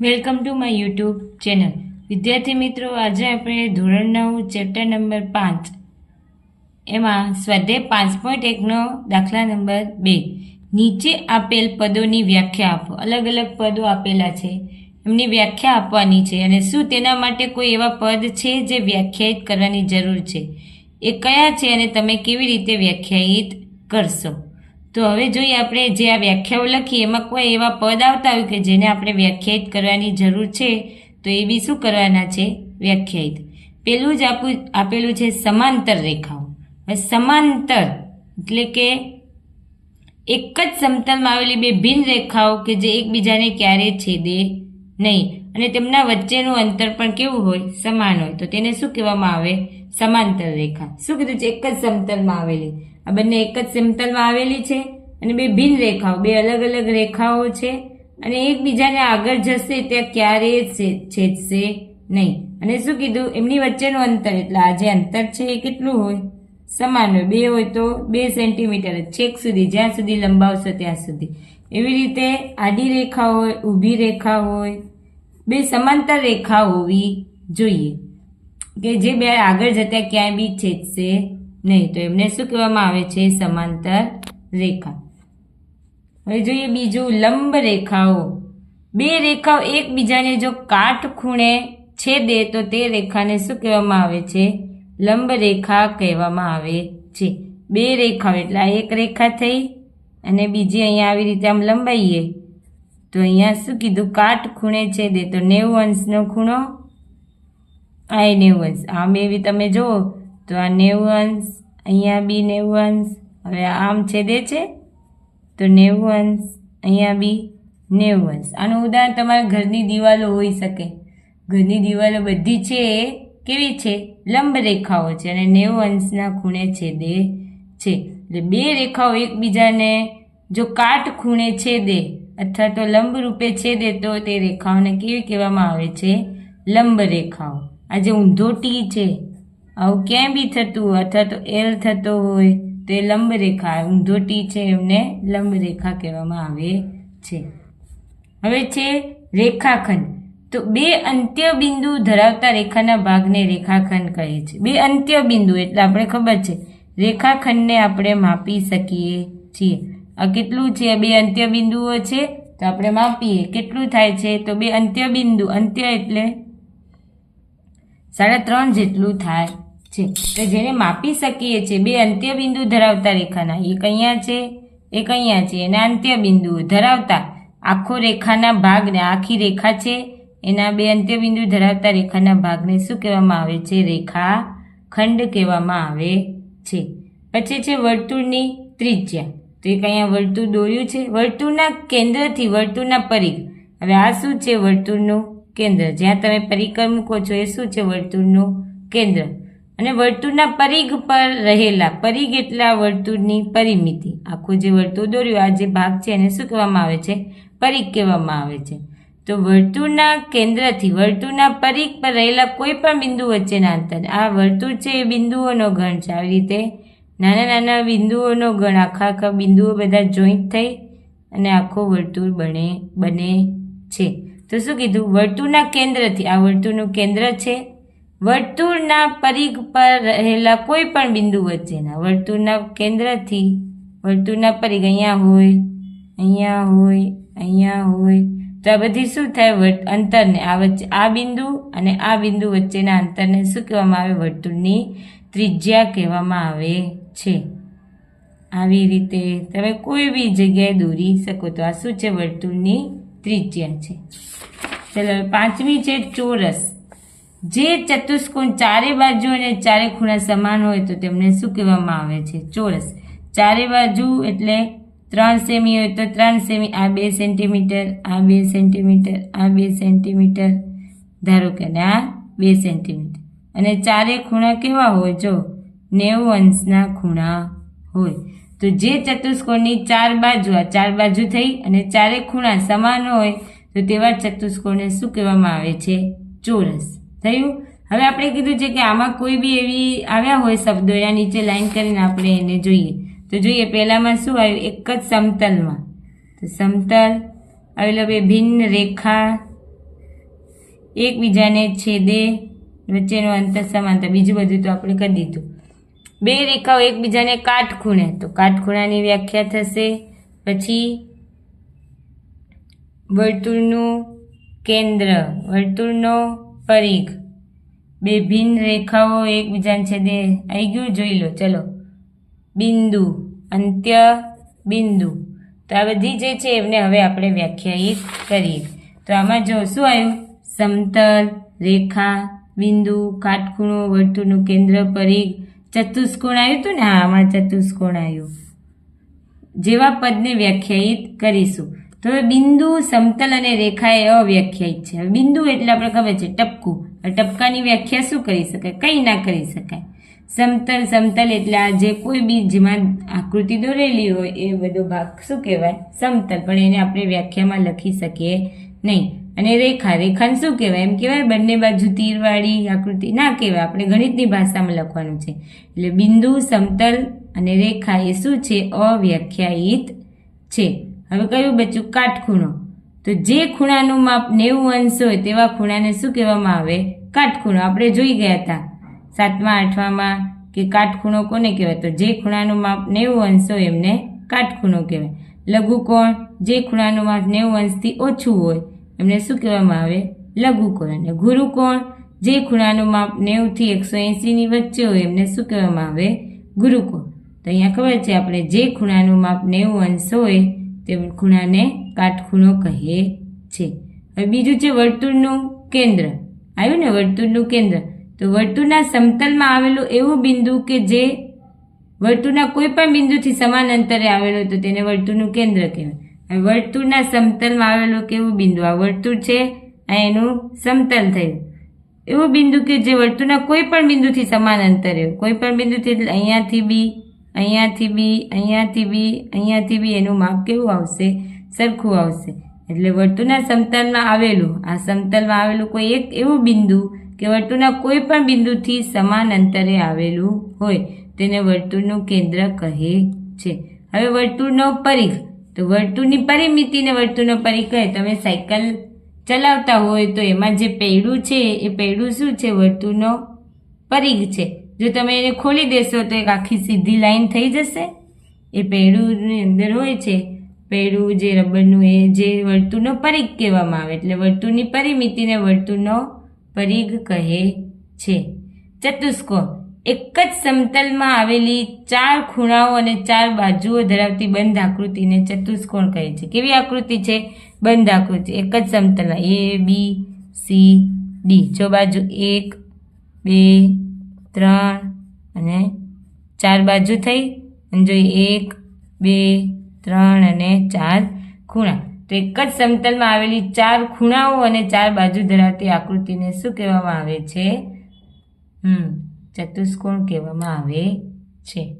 Welcome to my YouTube channel. વિદ્યાર્થી મિત્રો, આજે આપણે ધોરણ નવ, ચેપ્ટર નંબર પાંચ. એમાં સ્વાધ્યાય પાંચ પોઈન્ટ એકનો દાખલા નંબર બે. નીચે આપેલ પદોની વ્યાખ્યા આપો. અલગ અલગ પદો આપેલા છે. એમની વ્યાખ્યા આપવાની છે અને શું તેના માટે કોઈ એવા પદ છે જે વ્યાખ્યાયિત કરવાની જરૂર છે? એ કયા છે અને તમે કેવી રીતે વ્યાખ્યાયિત કરશો? તો હવે જોઈએ આપણે જે આ વ્યાખ્યાઓ લખી, એમાં કોઈ એવા પદ આવતા હોય કે જેને આપણે વ્યાખ્યાયિત કરવાની જરૂર છે? તો એ બી શું કરવાના છે? વ્યાખ્યાયિત. પેલું જ આપું, આપેલું છે સમાંતર રેખાઓ. હવે સમાંતર એટલે કે એક જ સમતલમાં આવેલી બે ભિન્ન રેખાઓ કે જે એકબીજાને ક્યારે છેદે નહીં. અને તેમના વચ્ચેનું અંતર પણ કેવું હોય? સમાન હોય. તો તેને શું કહેવામાં આવે? સમાંતર રેખા. શું કીધું છે? એક જ સમતલમાં આવેલી. આ બંને એક જ સમતલમાં આવેલી છે અને બે ભિન્ન રેખાઓ, બે અલગ અલગ રેખાઓ છે અને એકબીજાને આગળ જશે ત્યાં ક્યારેય છેદશે નહીં. અને શું કીધું? એમની વચ્ચેનું અંતર એટલે આ જે અંતર છે એ કેટલું હોય? સમાન હોય. બે હોય તો બે સેન્ટીમીટર છેક સુધી, જ્યાં સુધી લંબાવશો ત્યાં સુધી. એવી રીતે આડી રેખા હોય, ઊભી રેખા હોય, બે સમાંતર રેખા હોવી જોઈએ. કે જે બે આગળ જતા ક્યાંય બી છેદશે નહીં, તો એમને શું કહેવામાં આવે છે? સમાંતર રેખા. હવે જોઈએ બીજું લંબ રેખાઓ. બે રેખાઓ એકબીજાને જો કાટખૂણે છેદે, તો તે રેખાને શું કહેવામાં આવે છે? લંબ રેખા કહેવામાં આવે છે. બે રેખાઓ, એટલે આ એક રેખા થઈ અને બીજી અહીંયા આવી રીતે આમ લંબાઈએ. તો અહીંયા શું કીધું? કાટખૂણે છેદે, તો નેવું અંશનો ખૂણો. આ એ નેવું અંશ. આમ એવી તમે જુઓ તો આ નેવું અંશ અહીંયા બી નેવું અંશ હવે આમ છેદે છે. તો નેવું અંશ અહીંયા બી નેવું અંશ આનું ઉદાહરણ તમારા ઘરની દિવાલો હોઈ શકે. ઘરની દિવાલો બધી છે એ કેવી છે? લંબ રેખાઓ છે અને નેવું અંશના ખૂણે છેદે છે. એટલે બે રેખાઓ એકબીજાને જો કાટ ખૂણે છેદે અથવા તો લંબ રૂપે છેદે તો તે રેખાઓને કેવી કહેવામાં આવે છે? લંબ રેખાઓ. આ જે ઊંધો ટી છે. આવું ક્યાંય બી થતું હોય અથવા તો એલ થતો હોય તો એ લંબરેખા ઊંધોટી છે એમને લંબરેખા કહેવામાં આવે છે. હવે છે રેખાખંડ. તો બે અંત્ય બિંદુ ધરાવતા રેખાના ભાગને રેખાખંડ કહે છે. બે અંત્ય બિંદુ એટલે આપણે ખબર છે, રેખાખંડને આપણે માપી શકીએ છીએ. આ કેટલું છે? બે અંત્ય બિંદુઓ છે, તો આપણે માપીએ. કેટલું થાય છે? તો બે અંત્ય બિંદુ અંત્ય એટલે સાડા ત્રણ જેટલું થાય. છે. તો જેને માપી શકીએ છીએ, બે અંત્યબિંદુ ધરાવતા રેખાના, એક અહીંયા છે, એક અહીંયા છે. એના અંત્યબિંદુઓ ધરાવતા આખો રેખાના ભાગને આખી રેખા છે. એના બે અંત્યબિંદુ ધરાવતા રેખાના ભાગને શું કહેવામાં આવે છે? રેખા ખંડ કહેવામાં આવે છે. પછી છે વર્તુળની ત્રિજ્યા. તો એક અહીંયા વર્તુળ દોર્યું છે. વર્તુળના કેન્દ્રથી વર્તુળના પરિઘ. હવે આ શું છે વર્તુળનું કેન્દ્ર? જ્યાં તમે પરિકર મૂકો છો, એ શું છે વર્તુળનું કેન્દ્ર? અને વર્તુળના પરિઘ પર રહેલા, પરિઘ એટલા વર્તુળની પરિમિતિ. આખું જે વર્તુળ દોર્યું, આ જે ભાગ છે એને શું કહેવામાં આવે છે? પરિઘ કહેવામાં આવે છે. તો વર્તુળના કેન્દ્રથી, વર્તુળના પરિઘ પર રહેલા કોઈ પણ બિંદુ વચ્ચેના અંતર, આ વર્તુળ છે એ બિંદુઓનો ગણ છે. આવી રીતે નાના નાના બિંદુઓનો ગણ આખા આખા બિંદુઓ બધા જોઈન્ટ થઈ અને આખું વર્તુળ બને બને છે. તો શું કીધું? વર્તુળના કેન્દ્રથી, આ વર્તુળનું કેન્દ્ર છે વર્તુળના પરિઘ પર રહેલા કોઈ પણ બિંદુ વચ્ચેના વર્તુળના કેન્દ્રથી વર્તુળના પરિઘ અહીંયા હોય અહીંયા હોય અહીંયા હોય. તો આ બધી શું થાય? વર્ત અંતરને આ વચ્ચે, આ બિંદુ અને આ બિંદુ વચ્ચેના અંતરને શું કહેવામાં આવે? વર્તુળની ત્રિજ્યા કહેવામાં આવે છે. આવી રીતે તમે કોઈ બી જગ્યાએ દોરી શકો તો આ શું છે? વર્તુળની ત્રિજ્યા છે. ચલો, પાંચમી છે ચોરસ. જે ચતુષ્કોણ ચારે બાજુ અને ચારે ખૂણા સમાન હોય તો તેમને શું કહેવામાં આવે છે? ચોરસ. ચારે બાજુ એટલે ત્રણ સેમી હોય તો ત્રણ સેમી. આ બે સેન્ટીમીટર, આ બે સેન્ટીમીટર, આ બે સેન્ટીમીટર. ધારો કે આ બે સેન્ટીમીટર. અને ચારે ખૂણા કેવા હોય? જો નેવું અંશના ખૂણા હોય. તો જે ચતુષ્કોણની ચાર બાજુ, આ ચાર બાજુ થઈ અને ચારે ખૂણા સમાન હોય તો તેવા ચતુષ્કોણને શું કહેવામાં આવે છે? ચોરસ. થયું. હવે આપણે કીધું છે કે આમાં કોઈ બી એવી આવ્યા હોય શબ્દો, એના નીચે લાઈન કરીને આપણે એને જોઈએ. તો જોઈએ, પહેલામાં શું આવ્યું? એક જ સમતલમાં. તો સમતલ, આવેલો બે ભિન્ન રેખા, એકબીજાને છેદે, વચ્ચેનું અંતર સમાનતા બીજું બધું તો આપણે કરી દીધું. બે રેખાઓ એકબીજાને કાટખૂણે. તો કાટખૂણાની વ્યાખ્યા થશે. પછી વર્તુળનું કેન્દ્ર. વર્તુળનો પરિઘ બે ભિન્ન રેખાઓ એકબીજાને છેદે આવી ગયું. જોઈ લો, ચલો. બિંદુ અંત્ય બિંદુ તો આ બધી જે છે એમને હવે આપણે વ્યાખ્યાયિત કરીએ. તો આમાં જો શું આવ્યું? સમતલ, રેખા, બિંદુ, કાટખૂણો, વર્તુળનું કેન્દ્ર, પરિઘ. ચતુષ્કોણ આવ્યું હતું ને? હા, આમાં ચતુષ્કોણ આવ્યું. જેવા પદને વ્યાખ્યાયિત કરીશું. તો હવે બિંદુ સમતલ અને રેખા એ અવ્યાખ્યાયિત છે. હવે બિંદુ એટલે આપણે ખબર છે ટપકું. ટપકાની વ્યાખ્યા શું કરી શકાય? કંઈ ના કરી શકાય. સમતલ સમતલ એટલે આ જે કોઈ બી જેમાં આકૃતિ દોરેલી હોય એ બધો ભાગ શું કહેવાય? સમતલ. પણ એને આપણે વ્યાખ્યામાં લખી શકીએ નહીં. અને રેખા. રેખાને શું કહેવાય? એમ કહેવાય બંને બાજુ તીરવાળી આકૃતિ. ના કહેવાય. આપણે ગણિતની ભાષામાં લખવાનું છે. એટલે બિંદુ, સમતલ અને રેખા એ શું છે? અવ્યાખ્યાયિત છે. હવે કયું બચ્યું કાટખૂણો તો જે ખૂણાનું માપ નેવું અંશ હોય તેવા ખૂણાને શું કહેવામાં આવે? કાટખૂણો આપણે જોઈ ગયા હતા સાતમા, આઠમામાં કે કાટખૂણો કોને કહેવાય? તો જે ખૂણાનું માપ નેવું અંશ હોય એમને કાટખૂણો કહેવાય. લઘુકોણ, જે ખૂણાનું માપ નેવું અંશથી ઓછું હોય, એમને શું કહેવામાં આવે? લઘુકોણ. અને ગુરુકોણ, જે ખૂણાનું માપ નેવુંથી એકસો એંસીની વચ્ચે હોય, એમને શું કહેવામાં આવે? ગુરુકોણ. તો અહીંયા ખબર છે, આપણે જે ખૂણાનું માપ નેવું અંશ હોય તે ખૂણાને કાટખૂણો કહે છે. હવે બીજું છે વર્તુળનું કેન્દ્ર. આવ્યું ને વર્તુળનું કેન્દ્ર? તો વર્તુળના સમતલમાં આવેલું એવું બિંદુ કે જે વર્તુળના કોઈ પણ બિંદુથી સમાન અંતરે આવેલું હોય તો તેને વર્તુળનું કેન્દ્ર કહેવાય. હવે વર્તુળના સમતલમાં આવેલું કેવું બિંદુ? આ વર્તુળ છે, આ એનું સમતલ થયું. એવું બિંદુ કે જે વર્તુળના કોઈ પણ બિંદુથી સમાન અંતરે હોય. કોઈ પણ બિંદુથી અહીંયાથી બી અહીંયાથી બી અહીંયાથી બી અહીંયાથી બી એનું માપ કેવું આવશે? સરખું આવશે. એટલે વર્તુળના સમતલમાં આવેલું, આ સમતલમાં આવેલું કોઈ એક એવું બિંદુ કે વર્તુળના કોઈ પણ બિંદુથી સમાન અંતરે આવેલું હોય, તેને વર્તુળનું કેન્દ્ર કહે છે. હવે વર્તુળનો પરિઘ, તો વર્તુળની પરિમિતિને વર્તુળનો પરિઘ કહે. તમે સાયકલ ચલાવતા હોય તો એમાં જે પૈડું છે, એ પૈડું શું છે? વર્તુળનો પરિઘ છે. જો તમે એને ખોલી દેશો તો એક આખી સીધી લાઈન થઈ જશે. એ પૈડુંની અંદર હોય છે. પૈડું જે રબરનું એ જે વર્તુળનો પરિઘ કહેવામાં આવે, એટલે વર્તુળની પરિમિતિને વર્તુળનો પરિઘ કહે છે. ચતુષ્કોણ. એક જ સમતલમાં આવેલી ચાર ખૂણાઓ અને ચાર બાજુઓ ધરાવતી બંધ આકૃતિને ચતુષ્કોણ કહે છે. કેવી આકૃતિ છે? બંધ આકૃતિ. એક જ સમતલમાં. A, B, C, D. જો બાજુ એક, બે ત્રણ અને ચાર બાજુ થઈ. અને જો એક, બે, ત્રણ અને ચાર ખૂણા. તો એક જ સમતલમાં આવેલી ચાર ખૂણાઓ અને ચાર બાજુ ધરાવતી આકૃતિને શું કહેવામાં આવે છે? હમ, ચતુષ્કોણ કહેવામાં આવે છે.